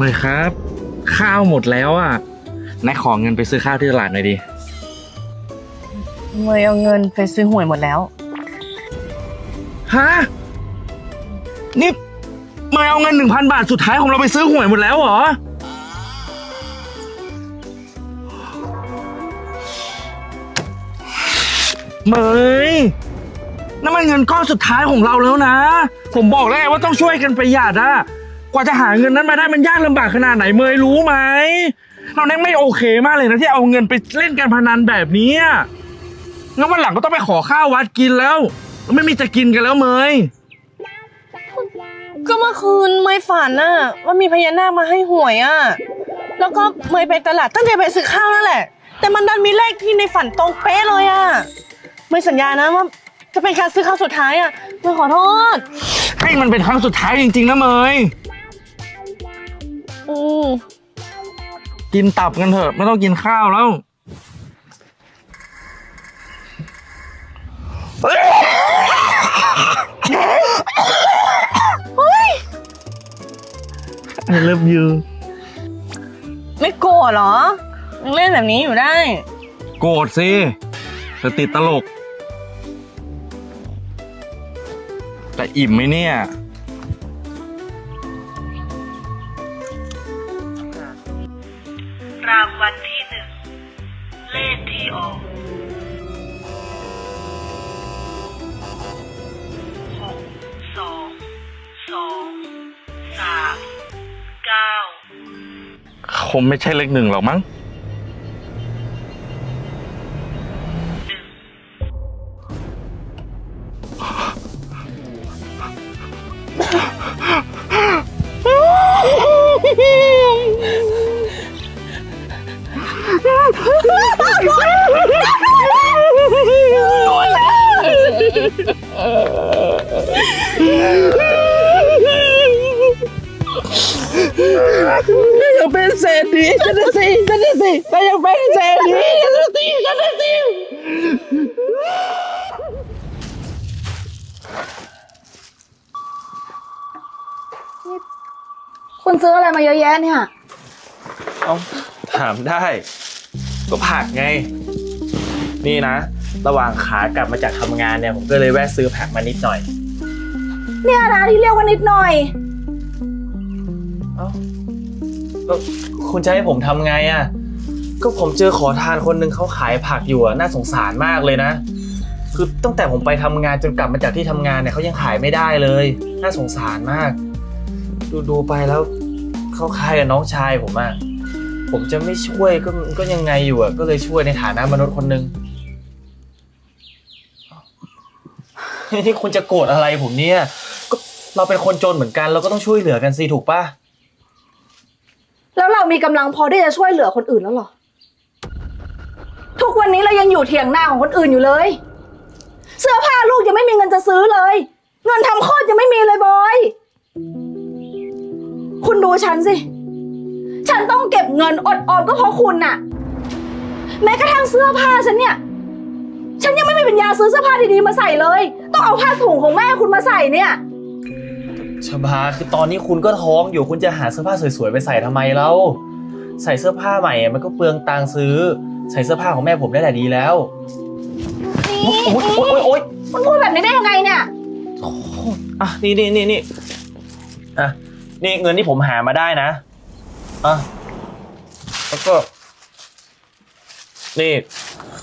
เลยครับ ข้าวหมดแล้วอะนายขอเงินไปซื้อข้าวที่ตลาดหน่อยดิเมยเอาเงินไปซื้อหวยหมดแล้ว ฮะนี่เมย์เอาเงินหนึ่งพันบาทสุดท้ายของเราไปซื้อหวยหมดแล้วเหรอเมยนั่นมันเงินก้อนสุดท้ายของเราแล้วนะ ผมบอกแล้วไงว่าต้องช่วยกันประหยัดอะ กว่าจะหาเงินนั้นมาได้มันยากลำบากขนาดไหนเมยรู้ไหมเราแน่ไม่โอเคมากเลยนะที่เอาเงินไปเล่นการพนันแบบนี้อะงั้นวันหลังก็ต้องไปขอข้าววัดกินแล้ว ไม่มีจะกินกันแล้วเมย ก็เมื่อคืนเมยฝันน่ะว่ามีพญานาคมาให้หวยอะ แล้วก็เมยไปตลาดตั้งใจไปซื้อข้าวนั่นแหละ แต่มันดันมีเลขที่ในฝันตรงเป๊ะเลยอะเมยสัญญานะว่าจะเป็นการซื้อข้าวสุดท้ายอะเมยขอโทษ ให้มันเป็นครั้งสุดท้ายจริงๆนะเมย อืมกินตับกันเถอะ ไม่ต้องกินข้าวแล้ว I love you ไม่โกรธเหรอยังเล่นแบบนี้อยู่ได้ โกรธสิแต่ติดตลก แต่อิ่มไหมเนี่ย คงไม่ใช่เลขหนึ่งหรอกมั้ง ฉันนะสิฉันนะสิแต่ยังเป็นเศรษฐีฉันนะสิฉันนะสิคุณซื้ออะไรมาเยอะแยะเนี่ย เอาถามได้ ก็ผักไง นี่นะ ระหว่างขากลับมาจากทำงานเนี่ย ผมก็เลยแวะซื้อผักมานิดหน่อย เนี่ยนะที่เรียกว่านิดหน่อย เอ้าแล้ว คุณจะให้ผมทำไงอะ่ะ ก็ผมเจอขอทานคนหนึ่งเขาขายผักอยู่อะน่าสงสารมากเลยนะ คือตั้งแต่ผมไปทำงานจนกลับมาจากที่ทำงานเนี่ยเขายังขายไม่ได้เลย น่าสงสารมาก ดูดูไปแล้วเขาคล้ายกับน้องชายผมอะผมจะไม่ช่วยก็ก็ยังไงอยู่อะก็เลยช่วยในฐานะมนุษย์คนหนึ่งที่คุณจะโกรธอะไรผมเนี่ย ก็เราเป็นคนจนเหมือนกันเราก็ต้องช่วยเหลือกันสิถูกปะ แล้วเรามีกำลังพอที่จะช่วยเหลือคนอื่นแล้วเหรอ ทุกวันนี้เรายังอยู่เถียงหน้าของคนอื่นอยู่เลย เสื้อผ้าลูกยังไม่มีเงินจะซื้อเลย เงินทำคลอดยังไม่มีเลยบอย คุณดูฉันสิ ฉันต้องเก็บเงินอดออมก็เพราะคุณน่ะ แม้กระทั่งเสื้อผ้าฉันเนี่ย ฉันยังไม่มีปัญญาซื้อเสื้อผ้าดีๆมาใส่เลย ต้องเอาผ้าถุงของแม่คุณมาใส่เนี่ย ชบาคือตอนนี้คุณก็ท้องอยู่คุณจะหาเสื้อผ้าสวยๆไปใส่ทำไมเล่าใส่เสื้อผ้าใหม่อะมันก็เปลืองตังค์ซื้อ ใส่เสื้อผ้าของแม่ผมได้แหละดีแล้วโอ๊ยโอ๊ยโอ๊ยโอ๊ยคุณพูดแบบนี้ได้ยังไงเนี่ย อะนี่นี่นี่นี่อะนี่เงินที่ผมหามาได้นะอะแล้วก็นี่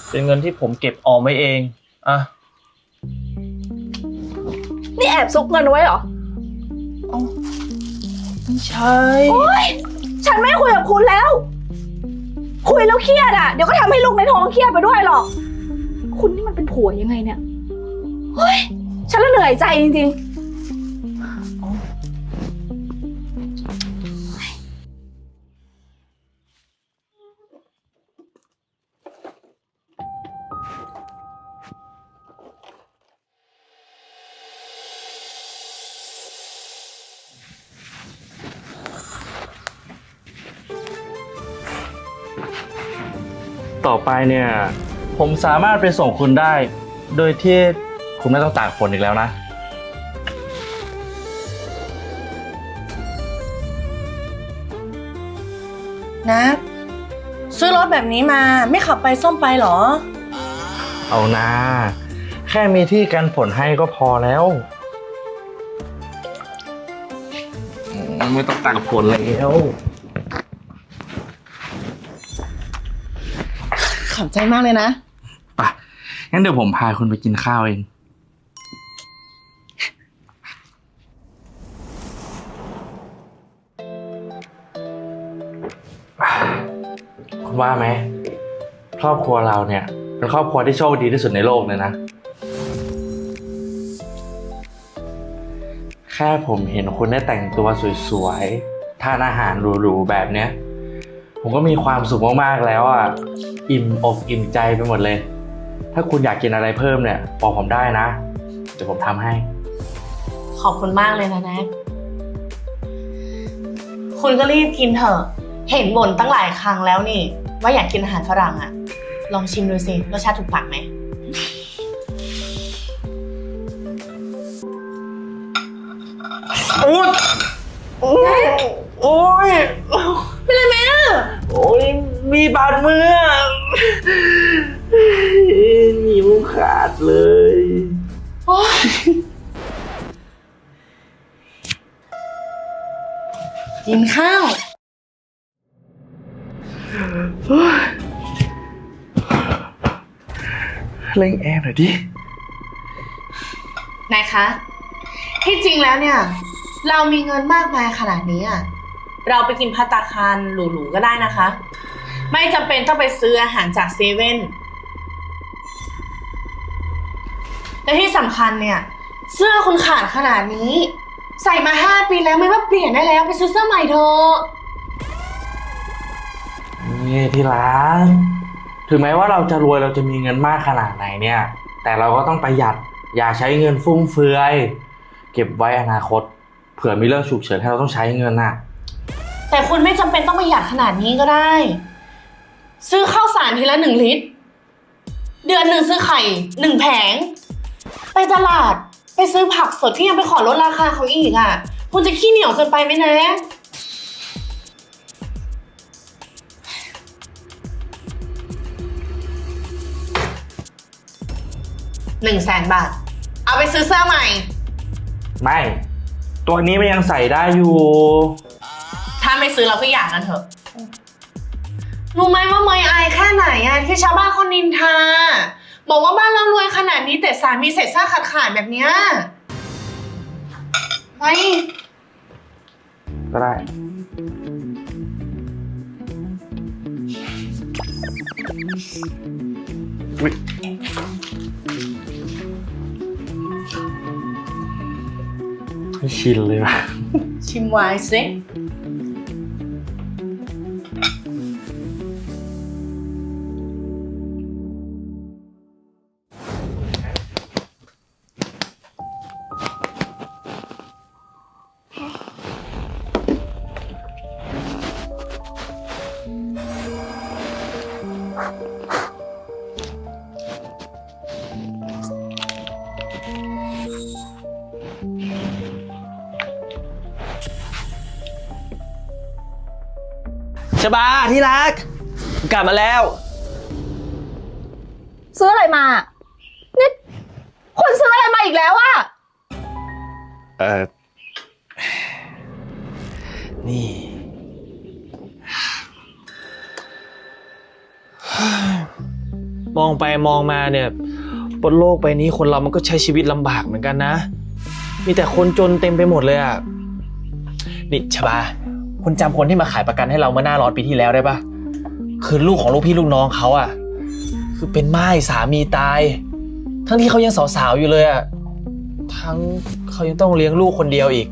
เป็นเงินที่ผมเก็บออมไว้เองอะ นี่แอบซุกเงินไว้เหรอ ไม่ใช่ โอ๊ย ฉันไม่คุยกับคุณแล้ว คุยแล้วเครียดอะ เดี๋ยวก็ทำให้ลูกในท้องเครียดไปด้วยหรอก คุณนี่มันเป็นผัวยังไงเนี่ย เฮ้ย ฉันละเหนื่อยใจจริง ต่อไปเนี่ย ผมสามารถไปส่งคุณได้ โดยที่คุณไม่ต้องตากฝนอีกแล้วนะนะซื้อรถแบบนี้มาไม่ขับไปซ่อมไปเหรอ เอานะแค่มีที่กันฝนให้ก็พอแล้วอืมไม่ต้องตักฝนแล้ว ขอบใจมากเลยนะไปะงั้นเดี๋ยวผมพาคุณไปกินข้าวเอง คุณว่าไหม ครอบครัวเราเนี่ย เป็นครอบครัวที่โชคดีที่สุดในโลกเลยนะ แค่ผมเห็นคุณได้แต่งตัวสวยๆ ทานอาหารหรูๆ แบบเนี้ย ผมก็มีความสุขมากๆแล้วอะอิ่มอกอิ่มใจไปหมดเลย ถ้าคุณอยากกินอะไรเพิ่มเนี่ยบอกผมได้นะเดี๋ยวผมทำให้ ขอบคุณมากเลยนะแน็กคุณก็รีบกินเถอะ เห็นบ่นตั้งหลายครั้งแล้วนี่ ว่าอยากกินอาหารฝรั่งอะลองชิมดูสิรสชาติถูกปากไหม โอ๊ยโอ๊ยโอ๊ยเป็นไรไหมอะ โอ๊ยมีบาดมือนิ้วขาดเลยกินข้าว เร่งแอร์หน่อยดิ นายคะ ที่จริงแล้วเนี่ย เรามีเงินมากมายขนาดนี้อะ เราไปกินพัตตาคารหรูๆก็ได้นะคะ ไม่จำเป็นต้องไปซื้ออาหารจากเซเว่นและที่สำคัญเนี่ย เสื้อคุณขาดขนาดนี้ ใส่มาห้าปีแล้วไม่ว่าเปลี่ยนได้แล้วไปซื้อเสื้อใหม่เถอะนี่ที่ร้านถึงแม้ว่าเราจะรวยเราจะมีเงินมากขนาดไหนเนี่ย แต่เราก็ต้องประหยัดอย่าใช้เงินฟุ่มเฟือย เก็บไว้อนาคต เผื่อมีเรื่องฉุกเฉินให้เราต้องใช้เงินน่ะ แต่คุณไม่จำเป็นต้องประหยัดขนาดนี้ก็ได้ ซื้อข้าวสารทีละหนึ่งลิตร เดือนหนึ่งซื้อไข่หนึ่งแผง ไปตลาดไปซื้อผักสดที่ยังไปขอลดราคาเขาอีกอะ คุณจะขี้เหนียวเกินไปไหมนะ หนึ่งแสนบาท เอาไปซื้อเสื้อใหม่ ไม่ ตัวนี้มันยังใส่ได้อยู่ ถ้าไม่ซื้อเราก็อยากกันเถอะ รู้ไหมว่าเมยอายแค่ไหนอะที่ชาวบ้านเขานินทา บอกว่าบ้านเรารวยขนาดนี้แต่สามีเสร็จซ่าขาดขาดๆแบบเนี้ยไปก็ได้ อุ๊ยไม่ชินเลยว่ะ ชิมไวน์สิ ชบาที่รัก กลับมาแล้ว ซื้ออะไรมา นี่คุณซื้ออะไรมาอีกแล้วอะเออนี่ มองไปมองมาเนี่ยบนโลกใบนี้คนเรามันก็ใช้ชีวิตลำบากเหมือนกันนะ มีแต่คนจนเต็มไปหมดเลยอะนี่ชบา คุณจำคนที่มาขายประกันให้เราเมื่อหน้าร้อนปีที่แล้วได้ปะคือลูกของลูกพี่ลูกน้องเขาอะคือเป็นไม้สามีตาย ทั้งที่เขายังสาวๆอยู่เลยอะทั้งเขายังต้องเลี้ยงลูกคนเดียวอีก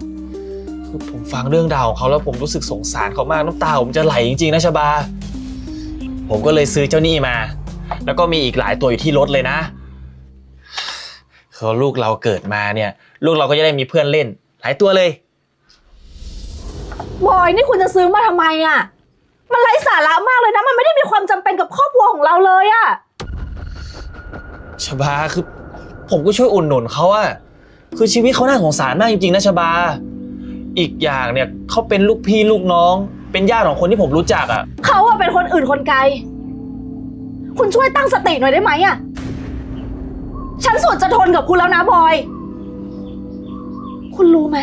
คือผมฟังเรื่องราวของเขาแล้วผมรู้สึกสงสารเขามากน้ำตาผมจะไหลจริงๆนะชบา ผมก็เลยซื้อเจ้านี่มา แล้วก็มีอีกหลายตัวอยู่ที่รถเลยนะเขาลูกเราเกิดมาเนี่ย ลูกเราก็จะได้มีเพื่อนเล่น หลายตัวเลย บอยนี่คุณจะซื้อมาทำไมอะมันไร้สาระมากเลยนะ มันไม่ได้มีความจำเป็นกับครอบครัวของเราเลยอะชบาคือ ผมก็ช่วยอุ่นหนุนเขาอะคือชีวิตเขาน่าสงสารมากจริงๆนะชบา อีกอย่างเนี่ยเขาเป็นลูกพี่ลูกน้องเเป็นญาติของคนที่ผมรู้จักอะเขาอะเป็นคนอื่นคนไกล คุณช่วยตั้งสติหน่อยได้ไหมอะฉันสุดจะทนกับคุณแล้วนะบอย คุณรู้ไหม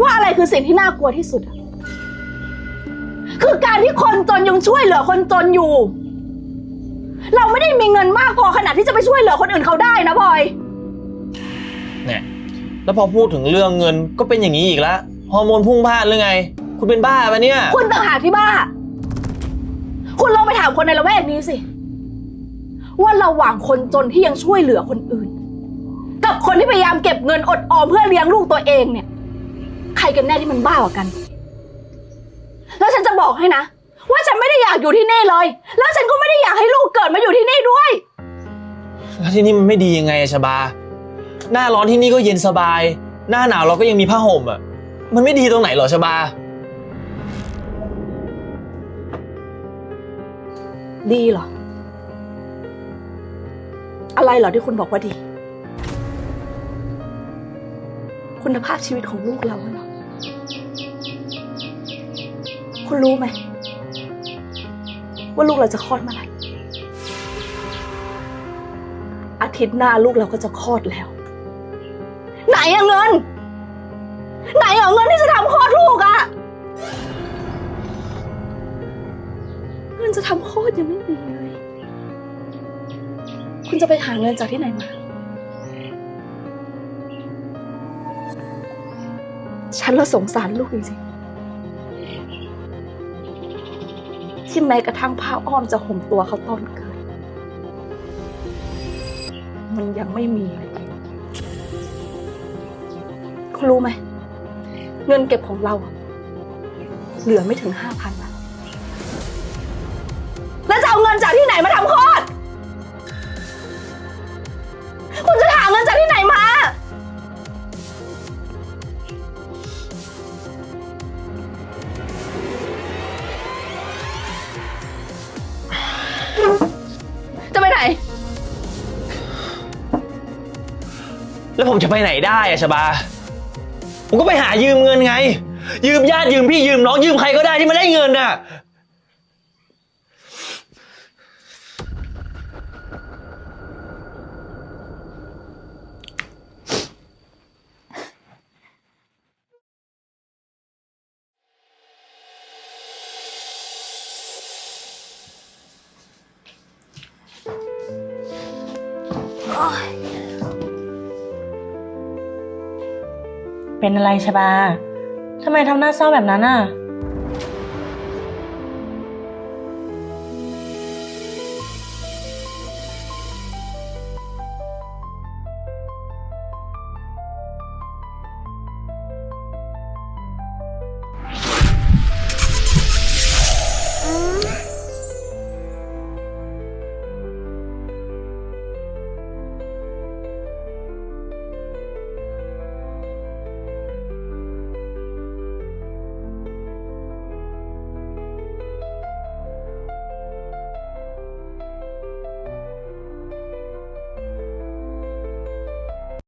ว่าอะไรคือสิ่งที่น่ากลัวที่สุดอะคือการที่คนจนยังช่วยเหลือคนจนอยู่ เราไม่ได้มีเงินมากพอขนาดที่จะไปช่วยเหลือคนอื่นเขาได้นะบอย เนี่ยแล้วพอพูดถึงเรื่องเงินก็เป็นอย่างนี้อีกแล้วฮอร์โมนพุ่งพล่านหรือไง คุณเป็นบ้าปะเนี่ย คุณต่างหากที่บ้า คุณลองไปถามคนในละแวกนี้สิ ว่าระหว่างคนจนที่ยังช่วยเหลือคนอื่น กับคนที่พยายามเก็บเงินอดออมเพื่อเลี้ยงลูกตัวเองเนี่ย ใครกันแน่ที่มันบ้ากว่ากัน แล้วฉันจะบอกให้นะ ว่าฉันไม่ได้อยากอยู่ที่นี่เลย แล้วฉันก็ไม่ได้อยากให้ลูกเกิดมาอยู่ที่นี่ด้วย แล้วที่นี่มันไม่ดียังไงอะชบา หน้าร้อนที่นี่ก็เย็นสบาย หน้าหนาวเราก็ยังมีผ้าห่มอะมันไม่ดีตรงไหนเหรอชบา ดีเหรอ อะไรเหรอที่คุณบอกว่าดี คุณภาพชีวิตของลูกเราเหรอ คุณรู้ไหม ว่าลูกเราจะคลอดเมื่อไหร่อาทิตย์หน้าลูกเราก็จะคลอดแล้ว ไหนอะเงิน ไหนอะเงินที่จะทำคลอดลูกอะเงินจะทำคลอดยังไม่มีเลย คุณจะไปหาเงินจากที่ไหนมา ฉันละสงสารลูกจริงๆ ที่แม้กระทั่งผ้าอ้อมจะห่มตัวเขาตอนเกิด มันยังไม่มีเลยคุณรู้ไหม เงินเก็บของเราเหลือไม่ถึงห้าพันบาทแล้วจะเอาเงินจากที่ไหนมาทำคลอด แล้วผมจะไปไหนได้อะชบา ผมก็ไปหายืมเงินไง ยืมญาติยืมพี่ยืมน้องยืมใครก็ได้ที่มาได้เงินน่ะ โอ๊ย เป็นอะไรชบาทำไมทำหน้าเศร้าแบบนั้นอะ